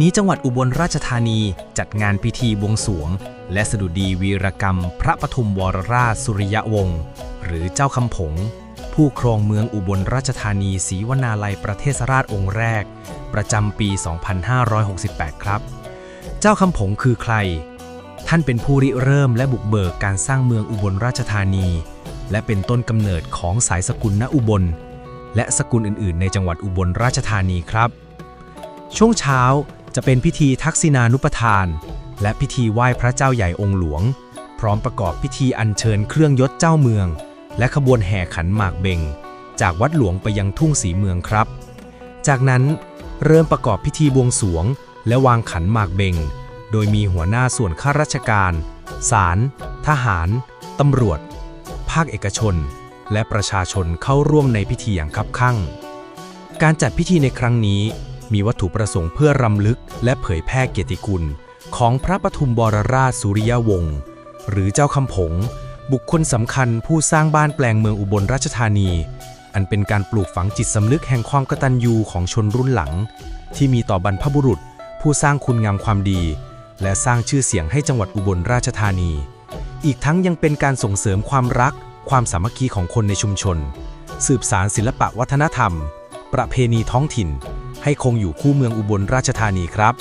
นี้จังหวัดอุบลราชธานีจัดงานพิธีบวงสวง และสดุดีวีรกรรม พระปฐุมวรราชสุริยวงศ์หรือเจ้าคำผง ผู้ครองเมืองอุบลราชธานีศรีวนาลัยประเทศราชองค์แรก ประจำปี 2568 ครับ เจ้าคำผงคือใคร ท่านเป็นผู้ริเริ่มและบุกเบิกการสร้างเมืองอุบลราชธานี และเป็นต้นกำเนิดของสายสกุลณอุบล และสกุลอื่น ๆ ในจังหวัดอุบลราชธานีครับช่วงเช้า จะเป็นพิธีทักษิณานุปทาน และพิธีไหว้พระเจ้าใหญ่องค์หลวง พร้อมประกอบพิธีอัญเชิญเครื่องยศเจ้าเมือง และขบวนแห่ขันหมากเบง จากวัดหลวงไปยังทุ่งสีเมืองครับ จากนั้นเริ่มประกอบพิธีบวงสวง และวางขันหมากเบง โดยมีหัวหน้าส่วนข้าราชการ ศาล ทหาร ตำรวจ ภาคเอกชน และประชาชนเข้าร่วมในพิธีอย่างคับคั่ง การจัดพิธีในครั้งนี้ มีวัตถุประสงค์เพื่อรำลึก และเผยแพร่เกียรติคุณของพระปฐุมบรราชสุริยวงศ์หรือเจ้าคำผง บุคคลสำคัญผู้สร้างบ้านแปลงเมืองอุบลราชธานี อันเป็นการปลูกฝังจิตสำนึกแห่งความกตัญญูของชนรุ่นหลัง ที่มีต่อบรรพบุรุษ ผู้สร้างคุณงามความดี และสร้างชื่อเสียงให้จังหวัดอุบลราชธานี อีกทั้งยังเป็นการส่งเสริมความรัก ความสามัคคีของคนในชุมชน สืบสารศิลปะวัฒนธรรม ประเพณีท้องถิ่น ให้คงอยู่คู่เมืองอุบลราชธานีครับ